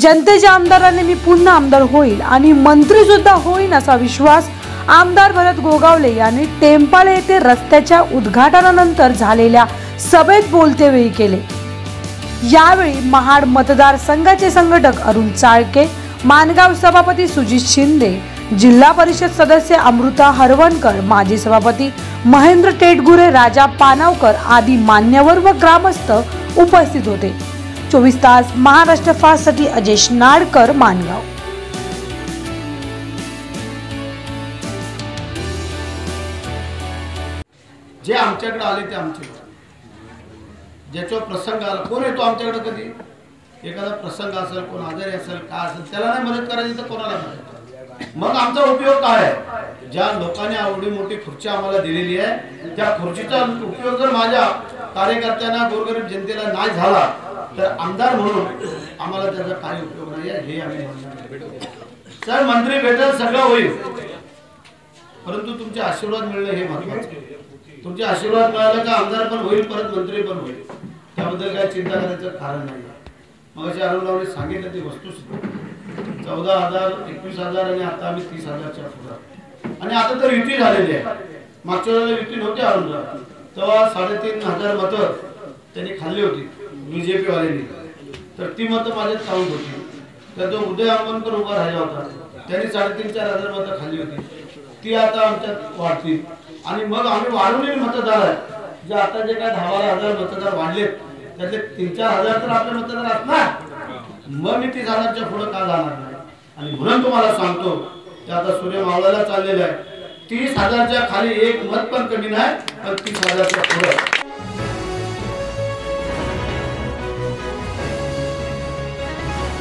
जनतेच्या आमदाराने मी पुन्हा आमदार होईल आणि मंत्री सुद्धा होईन असा विश्वास आमदार भरत गोगावले यांनी टेंपाळे येथे रस्त्याच्या उद्घाटनानंतर झालेल्या सभेत बोलते वेळी केले. यावेळी महाड मतदारसंघाचे संघटक अरुण चाळके मानगाव सभापती सुजित शिंदे जिल्हा परिषद सदस्य अमृता हरवणकर माजी सभापती महेंद्र टेटगुरे राजा पानावकर आदी मान्यवर व ग्रामस्थ उपस्थित होते. चोवीस तास महाराष्ट्र फास्टसाठी अजेश नाडकर मानगाव. जे आमच्याकडे आले ते आमचे ज्याच्यावर प्रसंग आला कोण येतो आमच्याकडे कधी? एखादा प्रसंग असेल कोण आजारी असेल काय असेल त्याला नाही मदत करायची तर कोणाला मदत मग आमचा उपयोग काय आहे? ज्या लोकांनी आवडी मोठी खुर्ची आम्हाला दिलेली आहे त्या खुर्चीचा उपयोग जर माझ्या कार्यकर्त्यांना गोरगरीब जनतेला नाही झाला तर आमदार म्हणून आम्हाला त्याचा काही उपयोग नाही हे आम्ही सर मंत्री भेटल सगळं होईल. परंतु तुमचे आशीर्वाद मिळणं हे महत्त्वाचे तुमचे आशीर्वाद मिळाला का आमदार पण होईल परत मंत्री पण होईल. त्याबद्दल काय चिंता करायचं कारण नाही मग अशी अरुणरावने सांगितलं ती वस्तू चौदा हजार एकवीस हजार आणि आता आम्ही तीस हजारच्या आणि आता तर युती झालेली आहे. मागच्या वेळेला युती नव्हती अरुणराव तेव्हा साडेतीन हजार मतं त्यांनी खाल्ली होती बीजेपी वाल्यांनी. तर ती मतं माझ्यात काउंट होती. तर जो उदय आंबनकर उभा राहिला होता. त्यांनी साडेतीन चार हजार मतं खाल्ली होती. ती आता आमच्यात वाढतील आणि मग आम्ही वाढवलेली मतदार आहे जे आता जे काय दहा बारा हजार मतदार वाढलेत त्यातले तीन चार हजार तर आपले मतदार असणार. मग मी तीस हजारच्या पुढे का जाणार नाही? आणि म्हणून तुम्हाला सांगतो ते आता सूर्य मावळायला चाललेलं आहे. तीस हजारच्या खाली एक मत पण कमी नाही पण तीस हजारच्या पुढे.